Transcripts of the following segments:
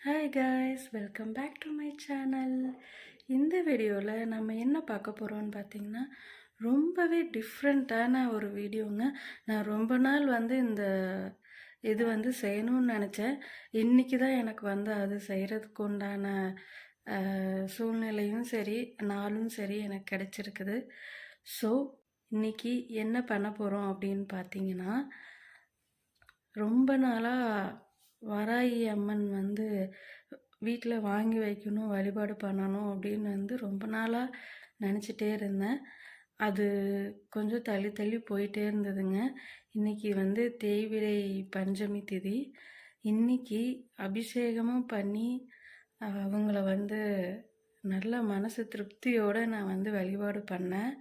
Hi guys welcome back to my channel இந்த வீடியோவில் நம்ம என்ன பார்க்க போகிறோம்னு பார்த்தீங்கன்னா ரொம்பவே டிஃப்ரெண்ட்டான ஒரு வீடியோங்க நான் ரொம்ப நாள் வந்து இந்த இது வந்து செய்யணும்னு நினச்சேன். இன்றைக்கி தான் எனக்கு வந்து அது செய்கிறதுக்கு உண்டான சூழ்நிலையும் சரி நாளும் சரி எனக்கு கிடச்சிருக்குது. ஸோ இன்றைக்கி என்ன பண்ண போகிறோம் அப்படின்னு பார்த்தீங்கன்னா ரொம்ப நாளாக வராகி அம்மன் வந்து வீட்டில் வாங்கி வைக்கணும் வழிபாடு பண்ணணும் அப்படின்னு வந்து ரொம்ப நாளாக நினச்சிட்டே இருந்தேன். அது கொஞ்சம் தள்ளி தள்ளி போயிட்டே இருந்ததுங்க. இன்னைக்கு வந்து தேய்விரை பஞ்சமி திதி. இன்றைக்கி அபிஷேகமும் பண்ணி அவங்கள வந்து நல்ல மனசு திருப்தியோடு நான் வந்து வழிபாடு பண்ணேன்.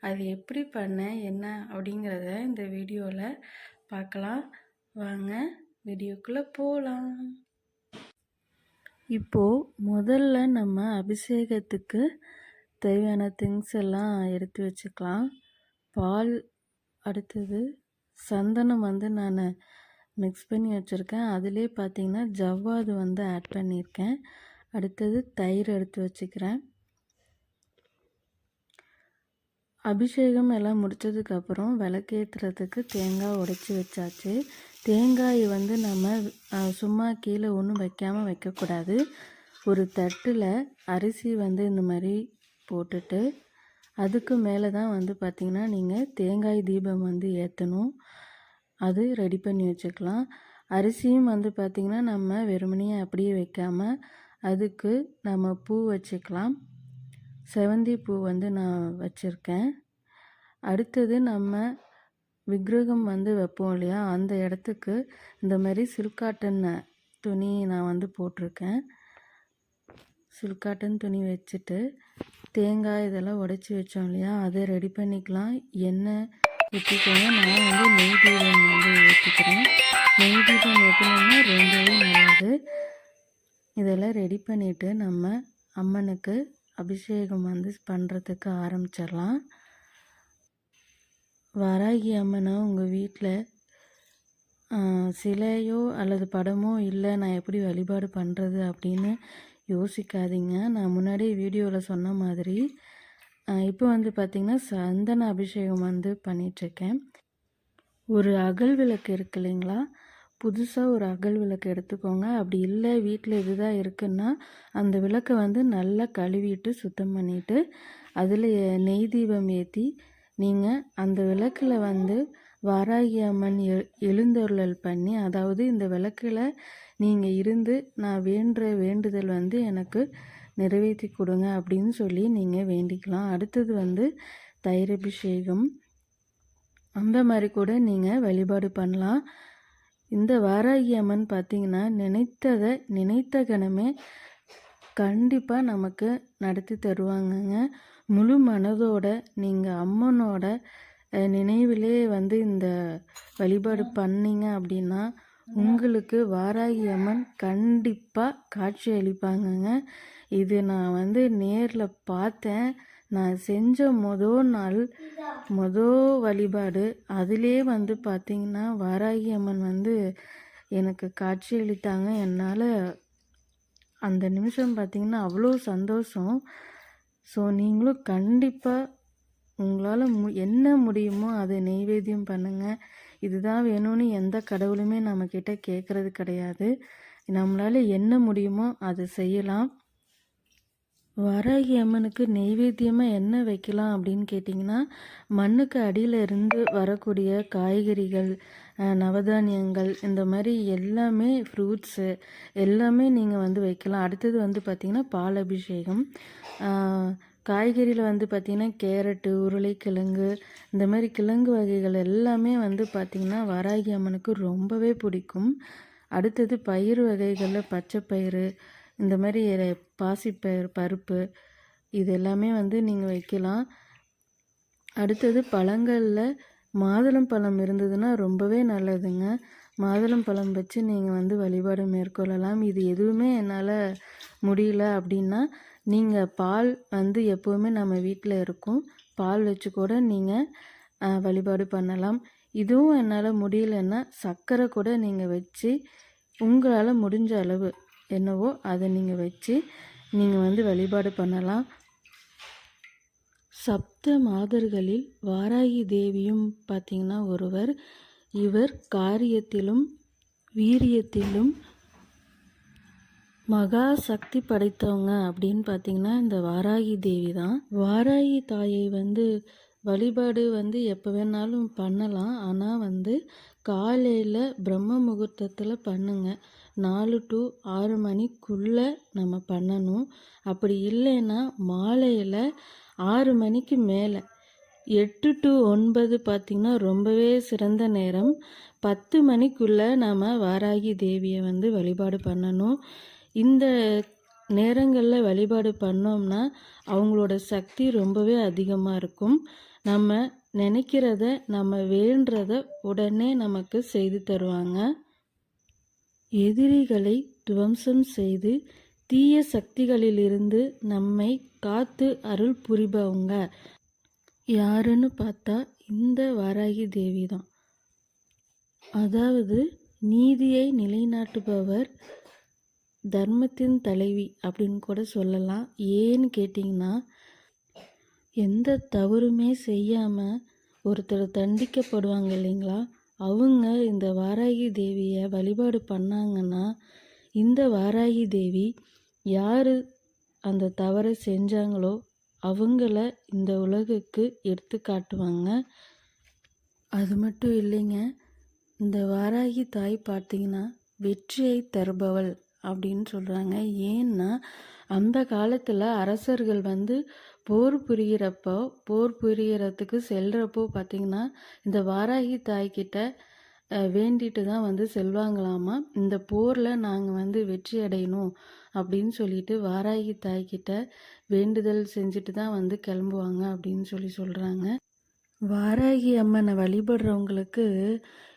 அது எப்படி பண்ணேன் என்ன அப்படிங்கிறத இந்த வீடியோவில் பார்க்கலாம். வாங்க. வீடியோக்குள்ளே போகலாம் இப்போது முதல்ல நம்ம அபிஷேகத்துக்கு தேவையான திங்ஸ் எல்லாம் எடுத்து வச்சுக்கலாம். பால் அடுத்தது சந்தனம் வந்து நான் மிக்ஸ் பண்ணி வச்சுருக்கேன். அதிலே பார்த்தீங்கன்னா ஜவ்வாது வந்து ஆட் பண்ணியிருக்கேன். அடுத்தது தயிர் எடுத்து வச்சுக்கிறேன். அபிஷேகம் எல்லாம் முடிச்சதுக்கப்புறம் விளக்கேற்றுறதுக்கு தேங்காய் உடைச்சி வச்சாச்சு. தேங்காய் வந்து நம்ம சும்மா கீழே ஒன்றும் வைக்காமல் வைக்கக்கூடாது. ஒரு தட்டில் அரிசி வந்து இந்த மாதிரி போட்டுட்டு அதுக்கு மேலே தான் வந்து பார்த்திங்கன்னா நீங்கள் தேங்காய் தீபம் வந்து ஏற்றணும் அது ரெடி பண்ணி வச்சுக்கலாம். அரிசியும் வந்து பார்த்திங்கன்னா நம்ம வெறுமனையே அப்படியே வைக்காமல் அதுக்கு நம்ம பூ வச்சுக்கலாம். செவந்தி பூ வந்து நான் வச்சுருக்கேன். அடுத்தது நம்ம விக்கிரகம் வந்து வைப்போம் இல்லையா? அந்த இடத்துக்கு இந்த மாதிரி சில்காட்டன் துணி நான் வந்து போட்டிருக்கேன். சில்காட்டன் துணி வச்சுட்டு தேங்காய் இதெல்லாம் உடைச்சி வச்சோம் இல்லையா? அதை ரெடி பண்ணிக்கலாம். எண்ணெய் ஊற்றிக்கோங்க நான் வந்து நெய் தீபம் வந்து ஊற்றிக்கிறேன் நெய் தீபம் ஊற்றினோம்னா ரொம்பவே நல்லது. இதெல்லாம் ரெடி பண்ணிவிட்டு நம்ம அம்மனுக்கு அபிஷேகம் வந்து பண்ணுறதுக்கு ஆரம்பிச்சிடலாம். வராகி அம்மனை உங்கள் வீட்டில் சிலையோ அல்லது படமோ இல்லை நான் எப்படி வழிபாடு பண்ணுறது அப்படின்னு யோசிக்காதீங்க. நான் முன்னாடி வீடியோவில் சொன்ன மாதிரி இப்போ வந்து பார்த்திங்கன்னா சந்தன அபிஷேகம் வந்து பண்ணிகிட்ருக்கேன் ஒரு அகல் விளக்கு இருக்கு இல்லைங்களா? புதுசாக ஒரு அகல் விளக்கு எடுத்துக்கோங்க. அப்படி இல்லை வீட்டில் இதுதான் இருக்குன்னா அந்த விளக்கை வந்து நல்லா கழுவிட்டு சுத்தம் பண்ணிவிட்டு அதில் நெய் தீபம் ஏற்றி நீங்கள் அந்த விளக்கில் வந்து வாராகி அம்மன் எ எழுந்தருளல் பண்ணி அதாவது இந்த விளக்கில் நீங்கள் இருந்து நான் வேண்டுற வேண்டுதல் வந்து எனக்கு நிறைவேற்றி கொடுங்க அப்படின்னு சொல்லி நீங்கள் வேண்டிக்கலாம். அடுத்தது வந்து தயிர் அபிஷேகம் அந்த மாதிரி கூட நீங்கள் வழிபாடு பண்ணலாம். இந்த வாராகி அம்மன் பார்த்திங்கன்னா நினைத்ததை நினைத்த கணமே கண்டிப்பாக நமக்கு நடத்தி தருவாங்கங்க. முழு மனதோட நீங்கள் அம்மனோட நினைவிலே வந்து இந்த வழிபாடு பண்ணீங்க அப்படின்னா உங்களுக்கு வாராகி அம்மன் கண்டிப்பாக காட்சி அளிப்பாங்கங்க. இது நான் வந்து நேரில் பார்த்தேன். நான் செஞ்ச மொதல் நாள் மொதல் வழிபாடு அதிலே வந்து பார்த்திங்கன்னா வாராகி அம்மன் வந்து எனக்கு காட்சி அளித்தாங்க. என்னால் அந்த நிமிஷம் பார்த்திங்கன்னா அவ்வளோ சந்தோஷம். ஸோ நீங்களும் கண்டிப்பாக உங்களால் மு என்ன முடியுமோ அதை நெய்வேத்தியம் பண்ணுங்கள் இதுதான் வேணும்னு எந்த கடவுளுமே நம்மக்கிட்ட கேட்குறது கிடையாது. நம்மளால் என்ன முடியுமோ அதை செய்யலாம். வராகி அம்மனுக்கு நெய்வேத்தியமாக என்ன வைக்கலாம் அப்படின்னு கேட்டிங்கன்னா மண்ணுக்கு அடியில் இருந்து வரக்கூடிய காய்கறிகள் நவதானியங்கள் இந்த மாதிரி எல்லாமே ஃப்ரூட்ஸு எல்லாமே நீங்கள் வந்து வைக்கலாம். அடுத்தது வந்து பார்த்திங்கன்னா பால் அபிஷேகம். காய்கறியில் வந்து பார்த்திங்கன்னா கேரட்டு உருளைக்கிழங்கு இந்த மாதிரி கிழங்கு வகைகள் எல்லாமே வந்து பார்த்திங்கன்னா வராகி அம்மனுக்கு ரொம்பவே பிடிக்கும். அடுத்தது பயிர் வகைகளில் பச்சை பயிறு இந்த மாதிரி பாசிப்பயிர் பருப்பு இது எல்லாமே வந்து நீங்கள் வைக்கலாம். அடுத்தது பழங்களில் மாதுளம் பழம் இருந்ததுன்னா ரொம்பவே நல்லதுங்க. மாதுளம் பழம் வச்சு நீங்கள் வந்து வழிபாடு மேற்கொள்ளலாம். இது எதுவுமே என்னால் முடியல அப்படின்னா நீங்கள் பால் வந்து எப்போவுமே நம்ம வீட்டில் இருக்கும். பால் வச்சு கூட நீங்கள் வழிபாடு பண்ணலாம். இதுவும் என்னால் முடியலன்னா சர்க்கரை கூட நீங்கள் வச்சு உங்களால் முடிஞ்ச அளவு என்னவோ அதை நீங்கள் வச்சு நீங்கள் வந்து வழிபாடு பண்ணலாம். சப்த மாதர்களில் வாராகி தேவியும் பார்த்தீங்கன்னா ஒருவர். இவர் காரியத்திலும் வீரியத்திலும் மகா சக்தி படைத்தவங்க அப்படின்னு பார்த்தீங்கன்னா இந்த வாராகி தேவி தான். வாராகி தாயை வந்து வழிபாடு வந்து எப்போ வேணாலும் பண்ணலாம். ஆனால் வந்து காலையில் பிரம்ம முகூர்த்தத்தில் பண்ணுங்கள் நாலு டு ஆறு மணிக்குள்ளே நம்ம பண்ணணும். அப்படி இல்லைன்னா மாலையில் ஆறு மணிக்கு மேலே. எட்டு டு ஒன்பது பார்த்திங்கன்னா ரொம்பவே சிறந்த நேரம். பத்து மணிக்குள்ளே நாம் வாராகி தேவியை வந்து வழிபாடு பண்ணணும். இந்த நேரங்களில் வழிபாடு பண்ணோம்னா அவங்களோட சக்தி ரொம்பவே அதிகமாக இருக்கும். நம்ம நினைக்கிறத நம்ம வேண்டுறத உடனே நமக்கு செய்து தருவாங்க. எதிரிகளை துவம்சம் செய்து தீய சக்திகளிலிருந்து நம்மை காத்து அருள் புரிபவங்க. யாருன்னு பார்த்தா இந்த வாராகி தேவி தான். அதாவது நீதியை நிலைநாட்டுபவர் தர்மத்தின் தலைவி அப்படின்னு கூட சொல்லலாம். ஏன்னு கேட்டிங்கன்னா எந்த தவறுமே செய்யாமல் ஒருத்தர் தண்டிக்கப்படுவாங்க இல்லைங்களா? அவங்க இந்த வாராகி தேவியை வழிபாடு பண்ணாங்கன்னா இந்த வாராகி தேவி யார் அந்த தவறை செஞ்சாங்களோ அவங்கள இந்த உலகுக்கு எடுத்து காட்டுவாங்க. அது மட்டும் இல்லைங்க இந்த வாராகி தாய் பார்த்தீங்கன்னா வெற்றியை தருபவள் அப்படின்னு சொல்கிறாங்க ஏன்னா அந்த காலத்தில் அரசர்கள் வந்து போர் புரிகிறப்போ போர் புரிகிறதுக்கு செல்கிறப்போ பார்த்திங்கன்னா இந்த வாராகி தாய்கிட்ட வேண்டிட்டு தான் வந்து செல்வாங்களாமா? இந்த போரில் நாங்கள் வந்து வெற்றி அடையணும் அப்படின்னு சொல்லிட்டு வாராகி தாய்கிட்ட வேண்டுதல் செஞ்சுட்டு தான் வந்து கிளம்புவாங்க அப்படின்னு சொல்லி சொல்கிறாங்க வாராகி அம்மனை வழிபடுறவங்களுக்கு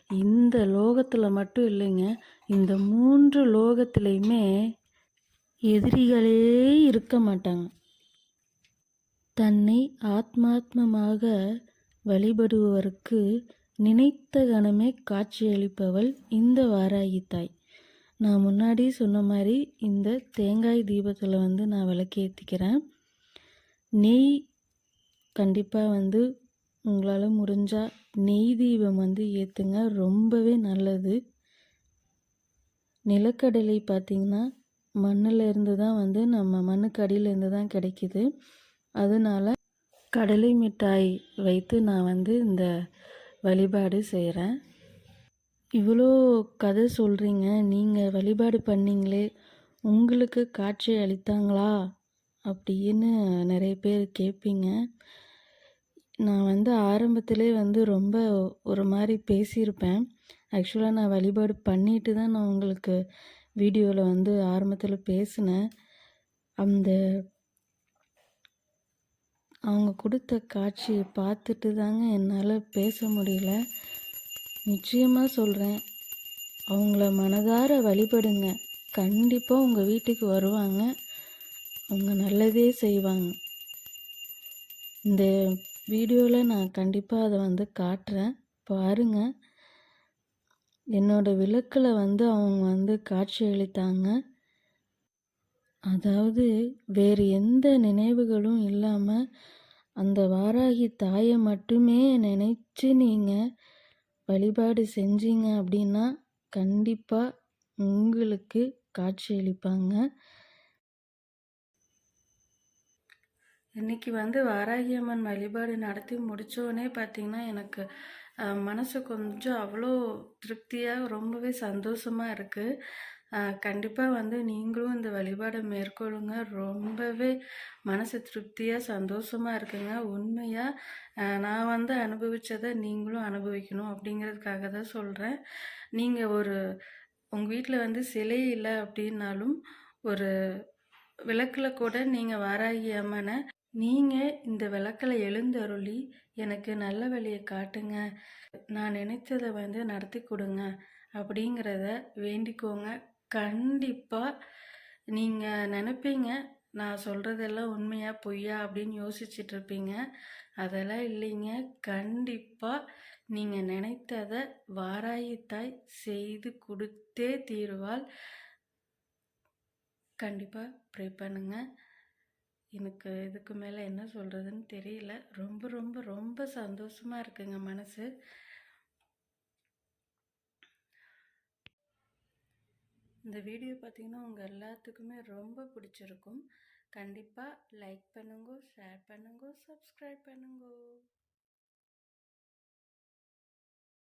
இந்த லோகத்தில் மட்டும் இல்லைங்க இந்த மூன்று லோகத்திலையுமே எதிரிகளே இருக்க மாட்டாங்க. தன்னை ஆத்மாத்மமாக வழிபடுபவருக்கு நினைத்த கணமே காட்சியளிப்பவள் இந்த வாராகி தாய் நான் முன்னாடி சொன்ன மாதிரி இந்த தேங்காய் தீபத்தில் வந்து நான் விளக்கேற்றிக்கிறேன் நெய் கண்டிப்பாக வந்து உங்களால் முடிஞ்சால் நெய் தீபம் வந்து ஏற்றுங்க ரொம்பவே நல்லது. நிலக்கடலை பார்த்திங்கன்னா மண்ணில் இருந்து தான் வந்து நம்ம மண்ணுக்கு அடியிலேருந்து தான் கிடைக்கிது. அதனால் கடலை மிட்டாய் வைத்து நான் வந்து இந்த வழிபாடு செய்கிறேன் இவ்வளோ கதை சொல்கிறீங்க நீங்கள் வழிபாடு பண்ணீங்களே. உங்களுக்கு காட்சி அளித்தாங்களா? அப்படின்னு நிறைய பேர் கேட்பீங்க நான் வந்து ஆரம்பத்திலே வந்து ரொம்ப ஒரு மாதிரி பேசியிருப்பேன். ஆக்சுவலாக நான் வழிபாடு பண்ணிட்டு தான் நான் உங்களுக்கு வீடியோவில் வந்து ஆரம்பத்தில் பேசினேன். அந்த அவங்க கொடுத்த காட்சியை பார்த்துட்டு தாங்க என்னால் பேச முடியல. நிச்சயமாக சொல்கிறேன் அவங்கள மனதார வழிபடுங்க. கண்டிப்பாக உங்கள் வீட்டுக்கு வருவாங்க. அவங்க நல்லதே செய்வாங்க. இந்த வீடியோவில் நான் கண்டிப்பாக அதை வந்து காட்டுறேன். பாருங்கள் என்னோடய விளக்கில் வந்து அவங்க வந்து காட்சி அளித்தாங்க. அதாவது வேறு எந்த நினைவுகளும் இல்லாமல் அந்த வாராகி தாயை மட்டுமே நினச்சி நீங்கள் வழிபாடு செஞ்சீங்க அப்படின்னா கண்டிப்பாக உங்களுக்கு காட்சியளிப்பாங்க இன்றைக்கி வந்து வாராகி அம்மன் வழிபாடு நடத்தி முடித்தோடனே பார்த்திங்கன்னா எனக்கு மனசு கொஞ்சம் அவ்வளோ திருப்தியாக ரொம்பவே சந்தோஷமாக இருக்குது கண்டிப்பாக வந்து நீங்களும் இந்த வழிபாடை மேற்கொள்ளுங்க. ரொம்பவே மனசு திருப்தியாக சந்தோஷமாக இருக்குங்க. உண்மையாக நான் வந்து அனுபவித்ததை நீங்களும் அனுபவிக்கணும் அப்படிங்கிறதுக்காக தான் சொல்கிறேன் நீங்கள் ஒரு உங்கள் வீட்டில் வந்து சிலை இல்லை அப்படின்னாலும் ஒரு விளக்கில் கூட நீங்கள் வாராகி அம்மனை நீங்கள் இந்த விளக்கில் எழுந்தருளி எனக்கு நல்ல வழியை காட்டுங்க. நான் நினைத்ததை வந்து நடத்தி கொடுங்க அப்படிங்கிறத வேண்டிக்கோங்க. கண்டிப்பாக நீங்கள் நினைப்பீங்க. நான் சொல்கிறதெல்லாம் உண்மையா பொய்யா அப்படின்னு யோசிச்சுட்ருப்பீங்க. அதெல்லாம் இல்லைங்க. கண்டிப்பாக நீங்கள் நினைத்ததை வாராயித்தாய் செய்து கொடுத்தே தீருவாள். கண்டிப்பாக ப்ரே பண்ணுங்க. எனக்கு இதுக்கு மேலே என்ன சொல்கிறதுன்னு தெரியல. ரொம்ப ரொம்ப ரொம்ப சந்தோஷமாக இருக்குங்க மனசு. இந்த வீடியோ பார்த்தீங்கன்னா உங்கள் எல்லாத்துக்குமே ரொம்ப பிடிச்சிருக்கும். கண்டிப்பாக லைக் பண்ணுங்க ஷேர் பண்ணுங்க சப்ஸ்கிரைப் பண்ணுங்க.